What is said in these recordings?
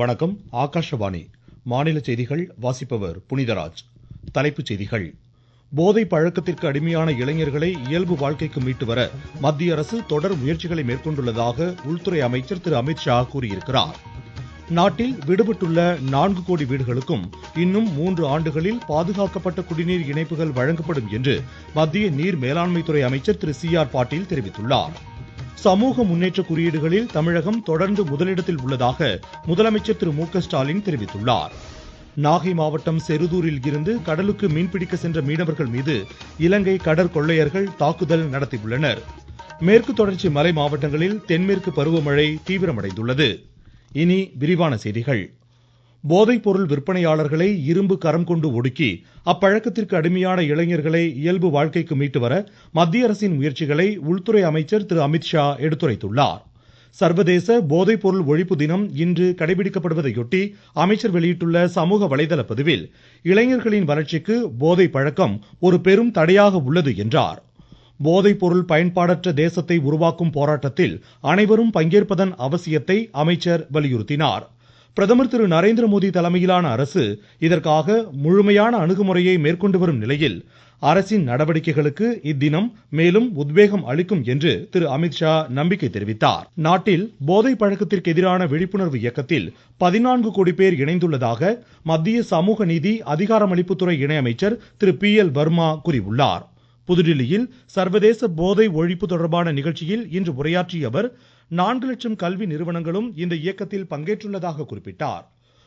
வணக்கம் ஆகாஷவாணி. மாநில செய்திகள் வாசிப்பவர் புனிதராஜ். தலைப்புச் செய்திகள். போதை பழக்கத்திற்கு அடிமையான இளைஞர்களை இயல்பு வாழ்க்கைக்கு மீட்டு வர மத்திய அரசு தொடர் முயற்சிகளை மேற்கொண்டுள்ளதாக உள்துறை அமைச்சர் திரு அமித் ஷா கூறியிருக்கிறார். நாட்டில் விடுபட்டுள்ள நான்கு கோடி வீடுகளுக்கும் இன்னும் மூன்று ஆண்டுகளில் பாதுகாக்கப்பட்ட குடிநீர் இணைப்புகள் வழங்கப்படும் என்று மத்திய நீர் மேலாண்மைத்துறை அமைச்சர் திரு சி ஆர் பாட்டீல் தெரிவித்துள்ளார். சமூக முன்னேற்ற குறியீடுகளில் தமிழகம் தொடர்ந்து முதலிடத்தில் உள்ளதாக முதலமைச்சர் திரு மு ஸ்டாலின் தெரிவித்துள்ளார். நாகை மாவட்டம் செருதூரில் இருந்து கடலுக்கு மீன்பிடிக்க சென்ற மீனவர்கள் மீது இலங்கை கடற்கொள்ளையர்கள் தாக்குதல் நடத்தியுள்ளனர். மேற்கு தொடர்ச்சி மலை மாவட்டங்களில் தென்மேற்கு பருவமழை தீவிரமடைந்துள்ளது. இனி விரிவான செய்திகள். போதைப்பொருள் விற்பனையாளர்களை இரும்பு கரம் கொண்டு ஒடுக்கி அப்பழக்கத்திற்கு அடிமையான இளைஞர்களை இயல்பு வாழ்க்கைக்கு மீட்டு வர மத்திய அரசின் முயற்சிகளை உள்துறை அமைச்சர் திரு. அமித்ஷா எடுத்துரைத்துள்ளார். சர்வதேச போதைப்பொருள் ஒழிப்பு தினம் இன்று கடைபிடிக்கப்படுவதையொட்டி அமைச்சர் வெளியிட்டுள்ள சமூக வலைதள பதிவில் இளைஞர்களின் வளர்ச்சிக்கு போதை பழக்கம் ஒரு பெரும் தடையாக உள்ளது என்றார். போதைப்பொருள் பயன்பாடற்ற தேசத்தை உருவாக்கும் போராட்டத்தில் அனைவரும் பங்கேற்பதன் அவசியத்தை அமைச்சர் வலியுறுத்தினார். பிரதமர் திரு நரேந்திர மோடி தலைமையிலான அரசு இதற்காக முழுமையான அணுகுமுறையை மேற்கொண்டு வரும் நிலையில் அரசின் நடவடிக்கைகளுக்கு இத்தினம் மேலும் உத்வேகம் அளிக்கும் என்று திரு அமித்ஷா நம்பிக்கை தெரிவித்தார். நாட்டில் போதை பழக்கத்திற்கு எதிரான விழிப்புணர்வு இயக்கத்தில் பதினான்கு கோடி பேர் இணைந்துள்ளதாக மத்திய சமூக நீதி அதிகாரமளிப்புத்துறை இணையமைச்சர் திரு பி எல் வர்மா கூறியுள்ளார். புதுடில்லியில் சர்வதேச போதை ஒழிப்பு தொடர்பான நிகழ்ச்சியில் இன்று உரையாற்றிய அவர் நான்கு லட்சம் கல்வி நிறுவனங்களும் இந்த இயக்கத்தில் பங்கேற்றுள்ளதாக குறிப்பிட்டார்.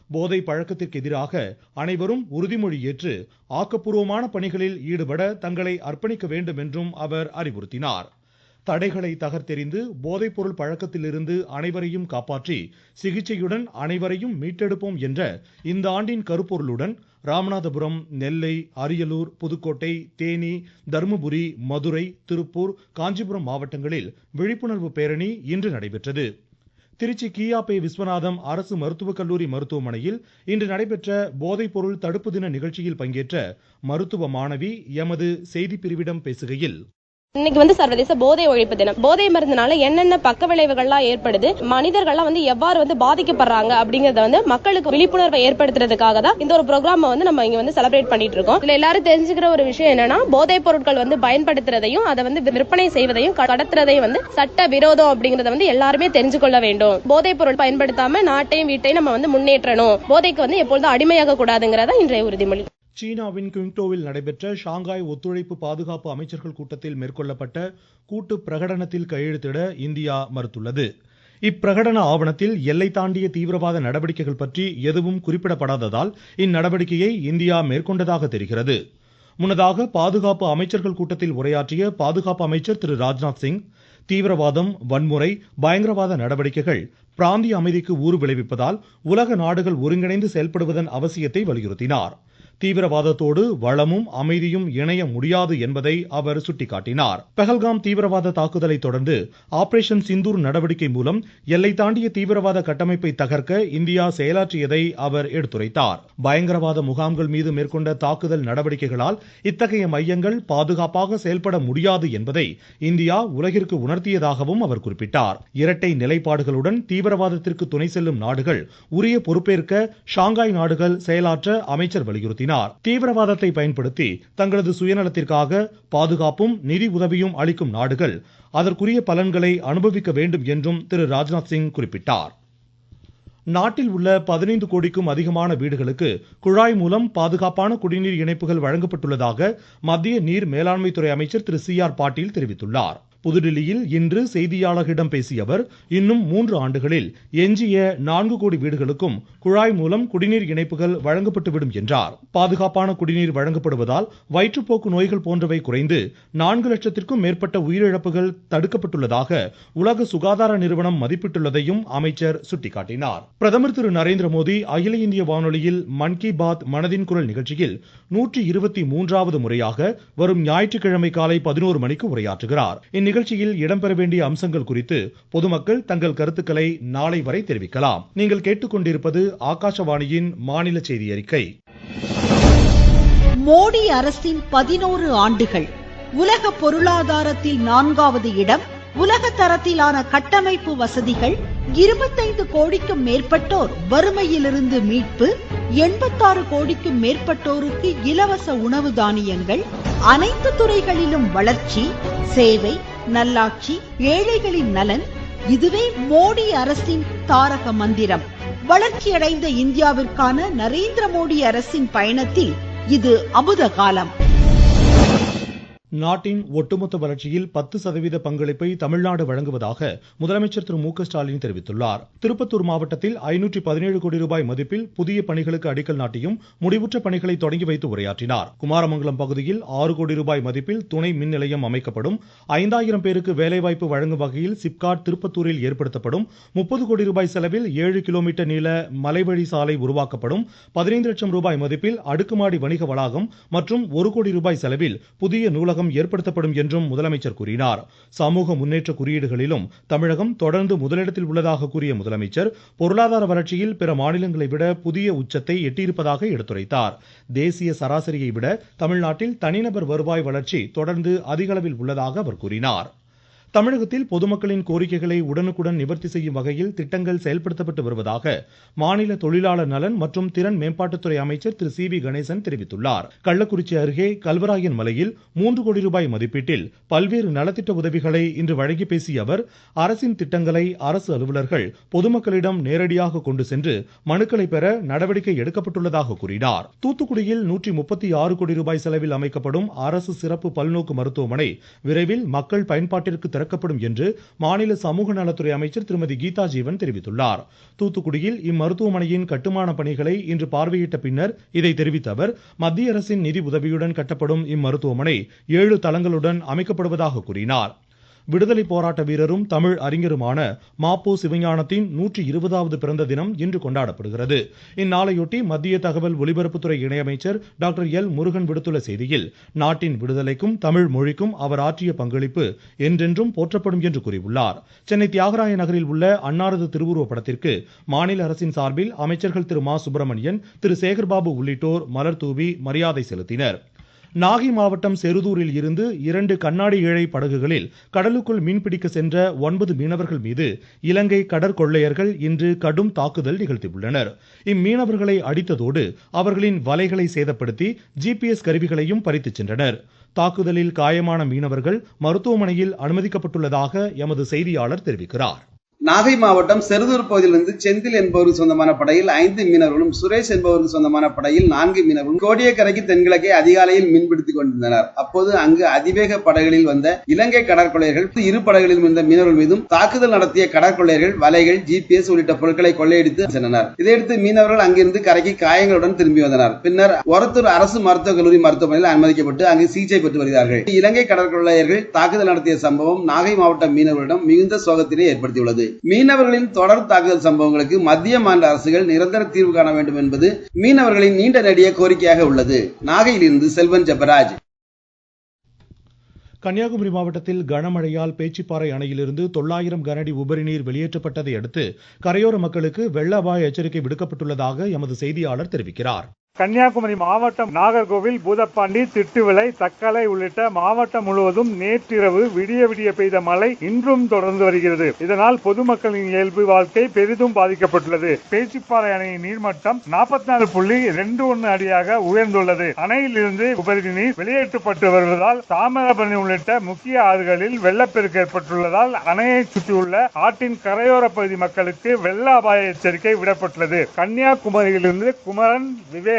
போதை பழக்கத்திற்கு எதிராக அனைவரும் உறுதிமொழி ஏற்று ஆக்கப்பூர்வமான பணிகளில் ஈடுபட தங்களை அர்ப்பணிக்க வேண்டும் என்றும் அவர் அறிவுறுத்தினார். தடைகளை தகர்த்தெறிந்து போதைப் பொருள் பழக்கத்திலிருந்து அனைவரையும் காப்பாற்றி சிகிச்சையுடன் அனைவரையும் மீட்டெடுப்போம் என்ற இந்த ஆண்டின் கருப்பொருளுடன் ராமநாதபுரம் நெல்லை அரியலூர் புதுக்கோட்டை தேனி தருமபுரி மதுரை திருப்பூர் காஞ்சிபுரம் மாவட்டங்களில் விழிப்புணர்வு பேரணி இன்று நடைபெற்றது. திருச்சி கியாபே விஸ்வநாதம் அரசு மருத்துவக் கல்லூரி மருத்துவமனையில் இன்று நடைபெற்ற போதைப் பொருள் தடுப்பு தின நிகழ்ச்சியில் பங்கேற்ற மருத்துவ மாணவி எமது செய்திப் பிரிவிடம் பேசுகையில் இன்னைக்கு வந்து சர்வதேச போதை ஒழிப்பு தினம். போதை மருந்துனால என்னென்ன பக்க விளைவுகள்லாம் ஏற்படுது மனிதர்கள்லாம் வந்து எவ்வாறு வந்து பாதிக்கப்படுறாங்க அப்படிங்கறத வந்து மக்களுக்கு விழிப்புணர்வை ஏற்படுத்துறதுக்காக தான் இந்த ஒரு ப்ரோக்ராம் வந்து நம்ம இங்க வந்து செலிப்ரேட் பண்ணிட்டு இருக்கோம். இதுல எல்லாரும் தெரிஞ்சுக்கிற ஒரு விஷயம் என்னன்னா போதைப் பொருட்கள் வந்து பயன்படுத்துறதையும் அதை வந்து விற்பனை செய்வதையும் கடத்துறதையும் வந்து சட்ட விரோதம் அப்படிங்கறத வந்து எல்லாருமே தெரிஞ்சு கொள்ள வேண்டும். போதைப் பொருள் பயன்படுத்தாம நாட்டையும் வீட்டையும் நம்ம வந்து முன்னேற்றணும். போதைக்கு வந்து எப்பொழுதும் அடிமையாக கூடாதுங்கிறதா இன்றைய உறுதிமொழி. சீனாவின் குங்டோவில் நடைபெற்ற ஷாங்காய் ஒத்துழைப்பு பாதுகாப்பு அமைச்சர்கள் கூட்டத்தில் மேற்கொள்ளப்பட்ட கூட்டு பிரகடனத்தில் கையெழுத்திட இந்தியா மறுத்துள்ளது. இப்பிரகடன ஆவணத்தில் எல்லை தாண்டிய தீவிரவாத நடவடிக்கைகள் பற்றி எதுவும் குறிப்பிடப்படாததால் இந்நடவடிக்கையை இந்தியா மேற்கொண்டதாக தெரிகிறது. முன்னதாக பாதுகாப்பு அமைச்சர்கள் கூட்டத்தில் உரையாற்றிய பாதுகாப்பு அமைச்சர் திரு ராஜ்நாத் சிங் தீவிரவாதம் வன்முறை பயங்கரவாத நடவடிக்கைகள் பிராந்திய அமைதிக்கு ஊறு விளைவிப்பதால் உலக நாடுகள் ஒருங்கிணைந்து செயல்படுவதன் அவசியத்தை வலியுறுத்தினார். தீவிரவாதத்தோடு வளமும் அமைதியும் இணைய முடியாது என்பதை அவர் சுட்டிக்காட்டினார். பெஹல்காம் தீவிரவாத தாக்குதலை தொடர்ந்து ஆபரேஷன் சிந்தூர் நடவடிக்கை மூலம் எல்லை தாண்டிய தீவிரவாத கட்டமைப்பை தகர்க்க இந்தியா செயலாற்றியதை அவர் எடுத்துரைத்தார். பயங்கரவாத முகாம்கள் மீது மேற்கொண்ட தாக்குதல் நடவடிக்கைகளால் இத்தகைய மையங்கள் பாதுகாப்பாக செயல்பட முடியாது என்பதை இந்தியா உலகிற்கு உணர்த்தியதாகவும் அவர் குறிப்பிட்டார். இரட்டை நிலைப்பாடுகளுடன் தீவிரவாதத்திற்கு துணை செல்லும் நாடுகள் உரிய பொறுப்பேற்க ஷாங்காய் நாடுகள் செயலாற்ற அமைச்சர் வலியுறுத்தினார். கூறினார். தீவிரவாதத்தை பயன்படுத்தி தங்களது சுயநலத்திற்காக பாதுகாப்பும் நிதி உதவியும் அளிக்கும் நாடுகள் அதற்குரிய பலன்களை அனுபவிக்க வேண்டும் என்றும் திரு ராஜ்நாத் சிங் குறிப்பிட்டார். நாட்டில் உள்ள பதினைந்து கோடிக்கும் அதிகமான வீடுகளுக்கு குழாய் மூலம் பாதுகாப்பான குடிநீர் இணைப்புகள் வழங்கப்பட்டுள்ளதாக மத்திய நீர் மேலாண்மைத்துறை அமைச்சர் திரு சி ஆர் பாட்டீல் தெரிவித்துள்ளார். புதுடில்லியில் இன்று செய்தியாளர்களிடம் பேசிய அவர் இன்னும் மூன்று ஆண்டுகளில் எஞ்சிய நான்கு கோடி வீடுகளுக்கும் குழாய் மூலம் குடிநீர் இணைப்புகள் வழங்கப்பட்டுவிடும் என்றார். பாதுகாப்பான குடிநீர் வழங்கப்படுவதால் வயிற்றுப்போக்கு நோய்கள் போன்றவை குறைந்து நான்கு லட்சத்திற்கும் மேற்பட்ட உயிரிழப்புகள் தடுக்கப்பட்டுள்ளதாக உலக சுகாதார நிறுவனம் மதிப்பிட்டுள்ளதையும் அமைச்சர் சுட்டிக்காட்டினார். பிரதமர் திரு நரேந்திர மோடி அகில இந்திய வானொலியில் மன் கி பாத் மனதின் குரல் நிகழ்ச்சியில் நூற்றி இருபத்தி மூன்றாவது முறையாக வரும் ஞாயிற்றுக்கிழமை காலை பதினோரு மணிக்கு உரையாற்றுகிறார். இந்நிகழ்ச்சியில் இடம்பெற வேண்டிய அம்சங்கள் குறித்து பொதுமக்கள் தங்கள் கருத்துக்களை நாளை வரை தெரிவிக்கலாம். நீங்கள் கேட்டுக்கொண்டிருப்பது ஆகாஷவாணியின் மாநில செய்தி அறிக்கை. மோடி அரசின் பதினோரு ஆண்டுகள். உலக பொருளாதாரத்தில் நான்காவது இடம் உலக தரத்திலான கட்டமைப்பு வசதிகள் இருபத்தைந்து கோடிக்கும் மேற்பட்டோர் வறுமையிலிருந்து மீட்பு எண்பத்தாறு கோடிக்கும் மேற்பட்டோருக்கு இலவச உணவு தானியங்கள் அனைத்து துறைகளிலும் வளர்ச்சி சேவை நல்லாட்சி ஏழைகளின் நலன் இதுவே மோடி அரசின் தாரக மந்திரம். வளர்ச்சியடைந்த இந்தியாவிற்கான நரேந்திர மோடி அரசின் பயணத்தில் இது அமுத காலம் நாட்டின் ஒட்டுமொத்த வளர்ச்சியில் பத்து சதவீத பங்களிப்பை தமிழ்நாடு வழங்குவதாக முதலமைச்சர் திரு மு க ஸ்டாலின் தெரிவித்துள்ளார். திருப்பத்தூர் மாவட்டத்தில் ஐநூற்றி பதினேழு கோடி ரூபாய் மதிப்பில் புதிய பணிகளுக்கு அடிக்கல் நாட்டியும் முடிவுற்ற பணிகளை தொடங்கி வைத்து உரையாற்றினார். குமாரமங்கலம் பகுதியில் ஆறு கோடி ரூபாய் மதிப்பில் துணை மின் நிலையம் அமைக்கப்படும். ஐந்தாயிரம் பேருக்கு வேலைவாய்ப்பு வழங்கும் வகையில் சிப்காட் திருப்பத்தூரில் ஏற்படுத்தப்படும். முப்பது கோடி ரூபாய் செலவில் ஏழு கிலோமீட்டர் நீள மலைவழி சாலை உருவாக்கப்படும். பதினைந்து லட்சம் ரூபாய் மதிப்பில் அடுக்குமாடி வணிக வளாகம் மற்றும் ஒரு கோடி ரூபாய் செலவில் புதிய நூலகம் ஏற்படுத்தப்படும் என்றும் முதலமைச்சர் கூறினார். சமூக முன்னேற்ற குறியீடுகளிலும் தமிழகம் தொடர்ந்து முதலிடத்தில் உள்ளதாக கூறிய முதலமைச்சர் பொருளாதார வளர்ச்சியில் பிற மாநிலங்களை விட புதிய உச்சத்தை எட்டியிருப்பதாக எடுத்துரைத்தார். தேசிய சராசரியை விட தமிழ்நாட்டில் தனிநபர் வருவாய் வளர்ச்சி தொடர்ந்து அதிகளவில் உள்ளதாக அவர் கூறினார். தமிழகத்தில் பொதுமக்களின் கோரிக்கைகளை உடனுக்குடன் நிவர்த்தி செய்யும் வகையில் திட்டங்கள் செயல்படுத்தப்பட்டு வருவதாக மாநில தொழிலாளர் நலன் மற்றும் திறன் மேம்பாட்டுத்துறை அமைச்சர் திரு சி வி கணேசன் தெரிவித்துள்ளார். கள்ளக்குறிச்சி அருகே கல்வராயன் மலையில் மூன்று கோடி ரூபாய் மதிப்பீட்டில் பல்வேறு நலத்திட்ட உதவிகளை இன்று வழங்கி பேசிய அவர் அரசின் திட்டங்களை அரசு அலுவலர்கள் பொதுமக்களிடம் நேரடியாக கொண்டு சென்று மனுக்களை பெற நடவடிக்கை எடுக்கப்பட்டுள்ளதாக கூறினார். தூத்துக்குடியில் நூற்றி முப்பத்தி ஆறு கோடி ரூபாய் செலவில் அமைக்கப்படும் அரசு சிறப்பு பல்நோக்கு மருத்துவமனை விரைவில் மக்கள் பயன்பாட்டிற்கு திறக்கப்படும் என்று மாநில சமூக நலத்துறை அமைச்சர் திருமதி கீதா ஜீவன் தெரிவித்துள்ளார். தூத்துக்குடியில் இம்மருத்துவமனையின் கட்டுமான பணிகளை இன்று பார்வையிட்ட பின்னர் இதை தெரிவித்த அவர் மத்திய அரசின் நிதி உதவியுடன் கட்டப்படும் இம்மருத்துவமனை ஏழு தளங்களுடன் அமைக்கப்படுவதாக கூறினார். விடுதலை போராட்ட வீரரும் தமிழ் அறிஞருமான மாப்போ சிவஞானத்தின் நூற்றி இருபதாவது பிறந்த தினம் இன்று கொண்டாடப்படுகிறது. இந்நாளையொட்டி மத்திய தகவல் ஒலிபரப்புத்துறை இணையமைச்சர் டாக்டர் எல் முருகன் விடுத்துள்ள செய்தியில் நாட்டின் விடுதலைக்கும் தமிழ் மொழிக்கும் அவர் ஆற்றிய பங்களிப்பு என்றென்றும் போற்றப்படும் என்று கூறியுள்ளார். சென்னை தியாகராய நகரில் உள்ள அன்னாரது திருவுருவ படத்திற்கு மாநில அரசின் சார்பில் அமைச்சர்கள் திரு. மா. சுப்பிரமணியன் திரு. சேகர்பாபு உள்ளிட்டோர் மலர் தூவி மரியாதை செலுத்தினர். நாகை மாவட்டம் செருதூரில் இருந்து இரண்டு கண்ணாடி இழை படகுகளில் கடலுக்குள் மீன்பிடிக்க சென்ற ஒன்பது மீனவர்கள் மீது இலங்கை கடற்கொள்ளையர்கள் இன்று கடும் தாக்குதல் நிகழ்த்தியுள்ளனர். இம்மீனவர்களை அடித்ததோடு அவர்களின் வலைகளை சேதப்படுத்தி ஜிபிஎஸ் கருவிகளையும் பறித்துச் சென்றனர். தாக்குதலில் காயமான மீனவர்கள் மருத்துவமனையில் அனுமதிக்கப்பட்டுள்ளதாக எமது செய்தியாளர் தெரிவிக்கிறார். நாகை மாவட்டம் செருதூர் பகுதியிலிருந்து செந்தில் என்பவருக்கு சொந்தமான படையில் ஐந்து மீனவர்களும் சுரேஷ் என்பவருக்கு சொந்தமான படையில் நான்கு மீனவர்களும் கோடியக்கரைக்கு தென்கிழக்கே அதிகாலையில் மீன்பிடித்துக் கொண்டிருந்தனர். அப்போது அங்கு அதிவேக படகுகளில் வந்த இலங்கை கடற்கொள்ளையர்கள் இரு படகுகளில் இருந்த மீனவர்கள் மீதும் தாக்குதல் நடத்திய கடற்கொள்ளையர்கள் வலைகள் ஜிபிஎஸ் உள்ளிட்ட பொருட்களை கொள்ளையடித்து சென்றனர். இதையடுத்து மீனவர்கள் அங்கிருந்து கரைக்கு காயங்களுடன் திரும்பி வந்தனர். பின்னர் ஒரத்தூர் அரசு மருத்துவக் கல்லூரி மருத்துவமனையில் அனுமதிக்கப்பட்டு அங்கு சிகிச்சை பெற்று வருகிறார்கள். இலங்கை கடற்கொள்ளையர்கள் தாக்குதல் நடத்திய சம்பவம் நாகை மாவட்ட மீனவர்களிடம் மிகுந்த சோகத்தினை ஏற்படுத்தியுள்ளது. மீனவர்களின் தொடர் தாக்குதல் சம்பவங்களுக்கு மத்திய மாநில அரசுகள் நிரந்தர தீர்வு காண வேண்டும் என்பது மீனவர்களின் நீண்ட நெடிய கோரிக்கையாக உள்ளது. நாகையிலிருந்து செல்வன் ஜெபராஜ். கன்னியாகுமரி மாவட்டத்தில் கனமழையால் பேச்சிப்பாறை அணையிலிருந்து தொள்ளாயிரம் கனஅடி உபரிநீர் வெளியேற்றப்பட்டதை அடுத்து கரையோர மக்களுக்கு வெள்ள அபாய எச்சரிக்கை விடுக்கப்பட்டுள்ளதாக எமது செய்தியாளர் தெரிவிக்கிறார். கன்னியாகுமரி மாவட்டம் நாகர்கோவில் பூதப்பாண்டி திட்டுவிளை தக்கலை உள்ளிட்ட மாவட்டம் முழுவதும் நேற்றிரவு விடிய விடிய பெய்த மழை இன்றும் தொடர்ந்து வருகிறது. இதனால் பொதுமக்களின் இயல்பு வாழ்க்கை பெரிதும் பாதிக்கப்பட்டுள்ளது. பேச்சிப்பாறை அணையின் நீர்மட்டம் நாற்பத்தி நாலு புள்ளி ரெண்டு ஒன்னு அடியாக உயர்ந்துள்ளது. அணையில் இருந்து உபரி நீர் வெளியேற்றப்பட்டு வருவதால் தாமிரபரணி உள்ளிட்ட முக்கிய ஆறுகளில் வெள்ளப்பெருக்கு ஏற்பட்டுள்ளதால் அணையை சுற்றியுள்ள ஆற்றின் கரையோர பகுதி மக்களுக்கு வெள்ள அபாய எச்சரிக்கை விடப்பட்டுள்ளது. கன்னியாகுமரியிலிருந்து குமரன்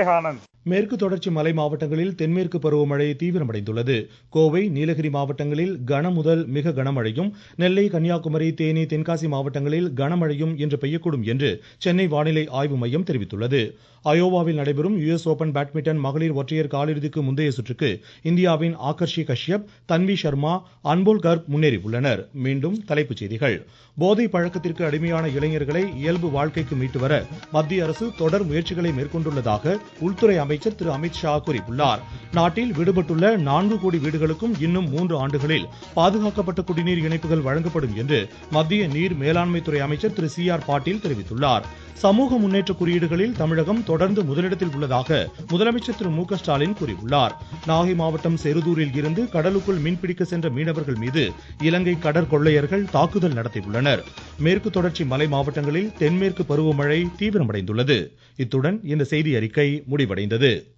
Anand. மேற்கு தொடர்ச்சி மலை மாவட்டங்களில் தென்மேற்கு பருவமழை தீவிரமடைந்துள்ளது. கோவை நீலகிரி மாவட்டங்களில் கனமுதல் மிக கனமழையும் நெல்லை கன்னியாகுமரி தேனி தென்காசி மாவட்டங்களில் கனமழையும் இன்று பெய்யக்கூடும் என்று சென்னை வானிலை ஆய்வு மையம் தெரிவித்துள்ளது. அயோவாவில் நடைபெறும் யுஎஸ் ஓபன் பேட்மிண்டன் மகளிர் ஒற்றையர் காலிறுதிக்கு முந்தைய சுற்றுக்கு இந்தியாவின் ஆகர்ஷி கஷ்யப் தன்வி சர்மா அன்போல் கர்ப் முன்னேறியுள்ளனர். மீண்டும் தலைப்புச் செய்திகள். போதை பழக்கத்திற்கு அடிமையான இளைஞர்களை இயல்பு வாழ்க்கைக்கு மீட்டு வர மத்திய அரசு தொடர் முயற்சிகளை மேற்கொண்டுள்ளதாக உள்துறை அமைச்சர் அமைச்சர் திரு அமித் ஷா கூறியுள்ளார். நாட்டில் விடுபட்டுள்ள நான்கு கோடி வீடுகளுக்கும் இன்னும் மூன்று ஆண்டுகளில் பாதுகாக்கப்பட்ட குடிநீர் இணைப்புகள் வழங்கப்படும் என்று மத்திய நீர் மேலாண்மைத்துறை அமைச்சர் திரு சி ஆர் பாட்டீல் தெரிவித்துள்ளார். சமூக முன்னேற்ற குறியீடுகளில் தமிழகம் தொடர்ந்து முதலிடத்தில் உள்ளதாக முதலமைச்சர் திரு மு க ஸ்டாலின் கூறியுள்ளார். நாகை மாவட்டம் செருதூரில் இருந்து கடலுக்குள் மீன்பிடிக்க சென்ற மீனவர்கள் மீது இலங்கை கடற்கொள்ளையர்கள் தாக்குதல் நடத்தியுள்ளனர். மேற்கு தொடர்ச்சி மலை மாவட்டங்களில் தென்மேற்கு பருவமழை தீவிரமடைந்துள்ளது. இத்துடன் இந்த செய்தி அறிக்கை முடிவடைந்தது.